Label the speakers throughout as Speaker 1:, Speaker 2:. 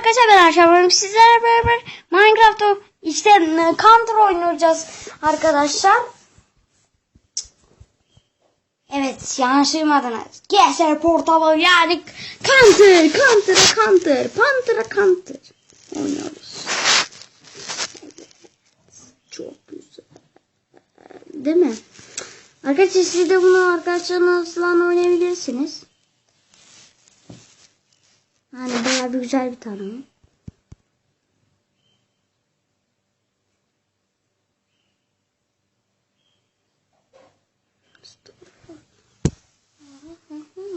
Speaker 1: arkadaşlar ben Arşavlarım. Sizlerle beraber Minecraft'ta işte Counter oynayacağız arkadaşlar. Evet yanlış duymadınız. GSR Portable yani Counter, Counter, Counter, Panther, Counter oynuyoruz. Evet. Çok güzel. Değil mi? Arkadaşlar siz de bunu arkadaşlarınızla oynayabilirsiniz. Yani bayağı bir güzel bir tanım.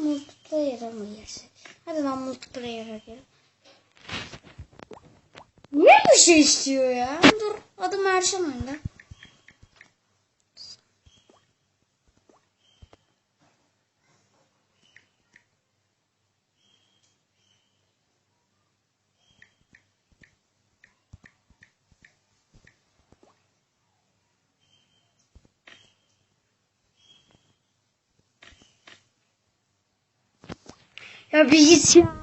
Speaker 1: Multiplayer'a mı yersek? Hadi lan multiplayer'a gel. Niye bir şey istiyor ya? Dur adım Erşan oyunda. Ya bir git ya.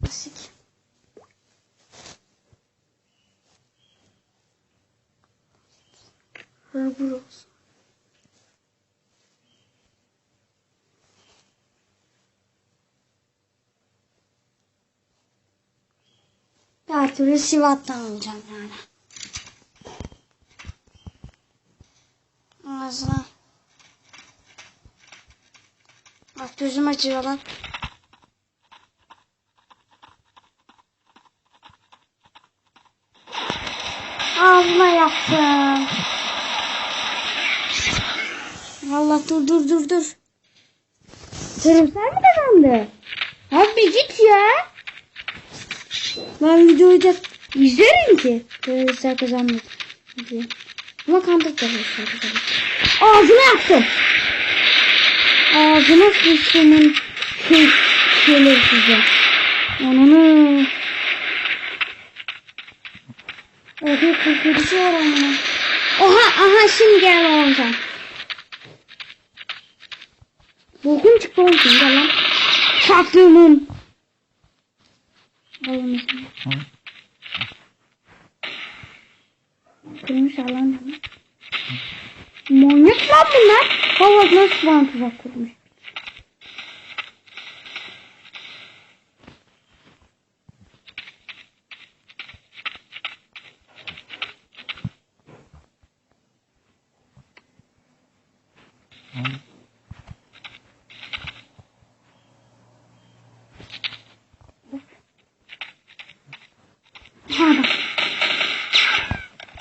Speaker 1: Klasik. Hırgür olsun. Her türlü Sivat'tan alacağım yani. Ağzına. Bak gözüm acıyor lan. Ağzıma yaptım. Allah dur dur dur dur. Sen mi kazandı? Abi git ya. Ben videoyu da izlerim ki. Kazanmadı. Hadi. Ama kandık teröristler kazandı. Ağzına yaptım. Ağzına sıçtımın şey, şeyler size. Ananı. Evet, kurtarıcı ama. Oha, aha şimdi gel sen. Bokun çıktı oğlum sen gel lan. Çaktığımın. Sen. Kırmış alan mı? Manyak lan bunlar. Baba nasıl bana tuzak kurmuş.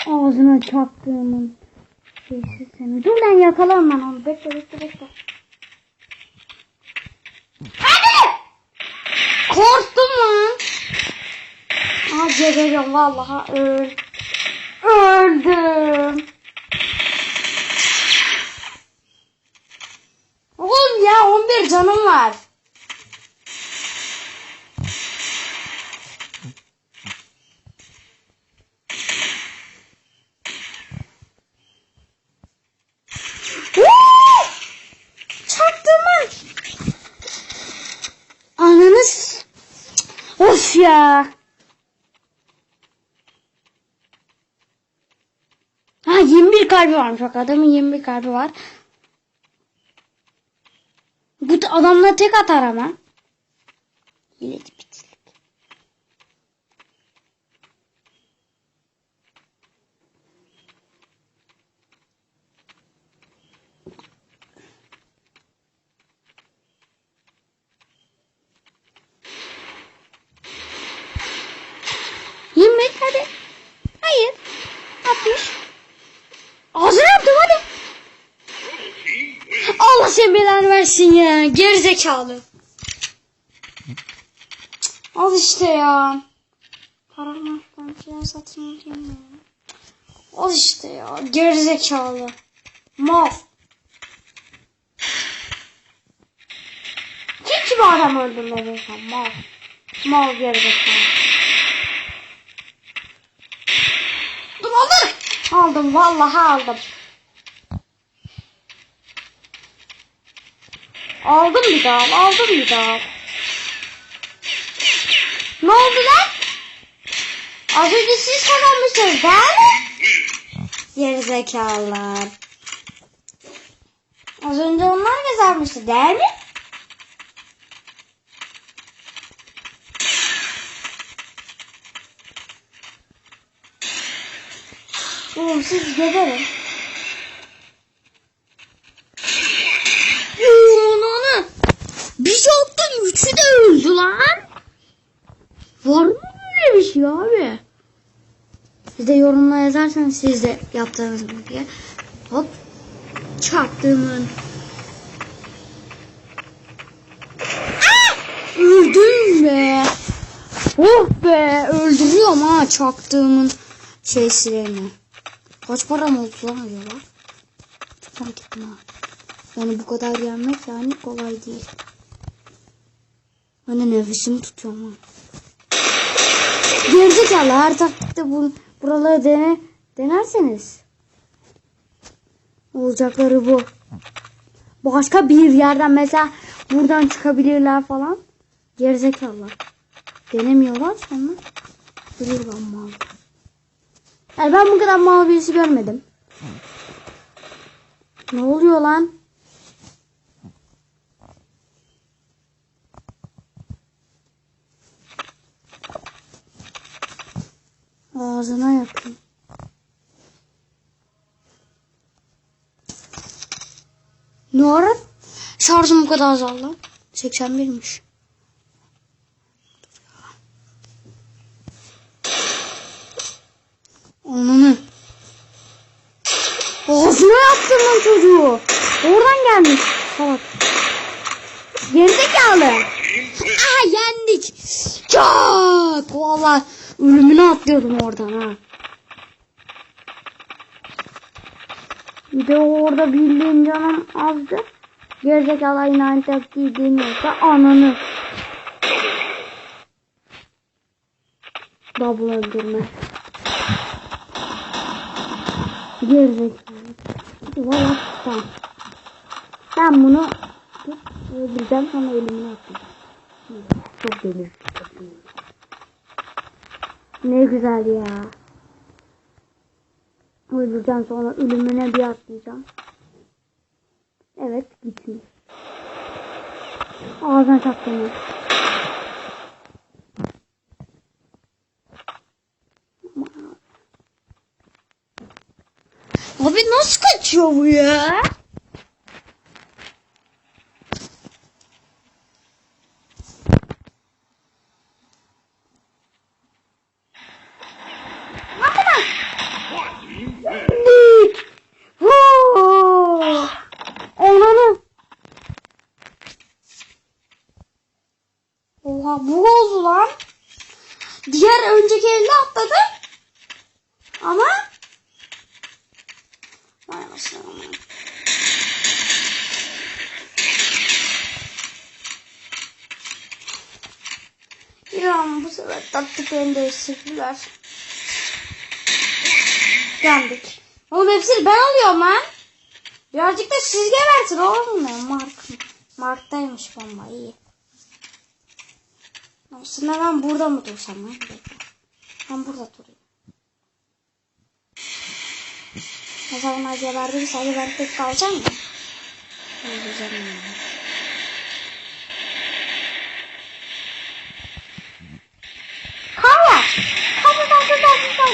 Speaker 1: Ağzına çaktığımın. Şeysiz seni. Dur lan yakalarım ben onu. Bekle bekle bekle. Hadi! Korktum lan. Aa geberiyorum vallahi öl. Öldüm. Oğlum ya 11 canım var. Woo! Çaktım ben. Ananız. Of ya. Ha 21 kalbi varmış bak adamın 21 kalbi var. Bu da adamla tek atar ama. Hileci bitlik. Yirmi hadi. Hayır. Altmış. Ağzına yaptım hadi. Allah sen versin ya. Gerizekalı. Al işte ya. Paramı ben satın alayım ya. Al işte ya. Gerizekalı. Mal. Kim ki bu adam öldürmedi sen mal. Mal gerizekalı. Dur aldım. Aldım vallahi aldım. Aldım bir daha, aldım bir daha. Ne oldu lan? Az önce siz kazanmışsınız değil mi? Gerizekalılar. Az önce onlar kazanmıştı değil mi? Oğlum siz geberin.
Speaker 2: Ananı. Bir şoktan üçü de öldü lan. Var mı böyle bir şey abi?
Speaker 1: Siz de yorumla yazarsanız siz de yaptığınız gibi. Hop. Çarptığımın. Öldüm be. Oh be. Öldürüyorum ha çaktığımın şeysilerini. Kaç param oldu lan acaba? Fark ha. Yani bu kadar yenmek yani kolay değil. Hani nefesimi tutuyorum ha. Gerizekalı her taktikte bu, buraları dene, denerseniz. Olacakları bu. Başka bir yerden mesela buradan çıkabilirler falan. Gerizekalılar. Denemiyorlar sonra. Duruyorlar mal. Yani ben bu kadar mal birisi görmedim. Ne oluyor lan? Ağzına yapayım. Ne ara şarjım bu kadar azaldı? 81'miş. Onunu. Ağzına yaptın lan çocuğu. Oradan gelmiş. Salak. Gerizekalı. Aha yendik. Çok. Valla ölümünü atlıyordum oradan ha. Bir de orada bildiğin canım azdı. Gerizekalı yine aynı taktiği deniyorsa ananı. Double öldürme. Gerizekalı. Valla tamam. Ben bunu öldüreceğim sonra ölümünü atacağım. Çok deli. Ne güzel ya. Öldüreceğim sonra ölümüne bir atlayacağım. Evet gitmiş. Ağzına çaktım. Abi nasıl kaçıyor bu ya? Dik. Hoo. Ananı. Oha bu oldu lan. Diğer önceki elde atladı. Ama Vay anasını. İran bu sefer taktiklerini değiştirdiler. Yendik. Oğlum hepsini ben alıyorum lan. Birazcık da siz gebertin oğlum ne? Mark. Mark'taymış bomba iyi. Aslında ben burada mı dursam lan? Ben burada durayım. Mesela bunlar geberdi sadece ben tek kalacağım mı? Öleceğim yani.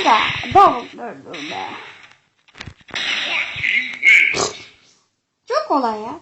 Speaker 1: Kavga kavga. Double öldürme. Çok kolay ya.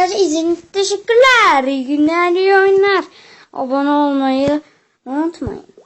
Speaker 1: Arkadaşlar. İçin teşekkürler. İyi günler, iyi oyunlar. Abone olmayı unutmayın.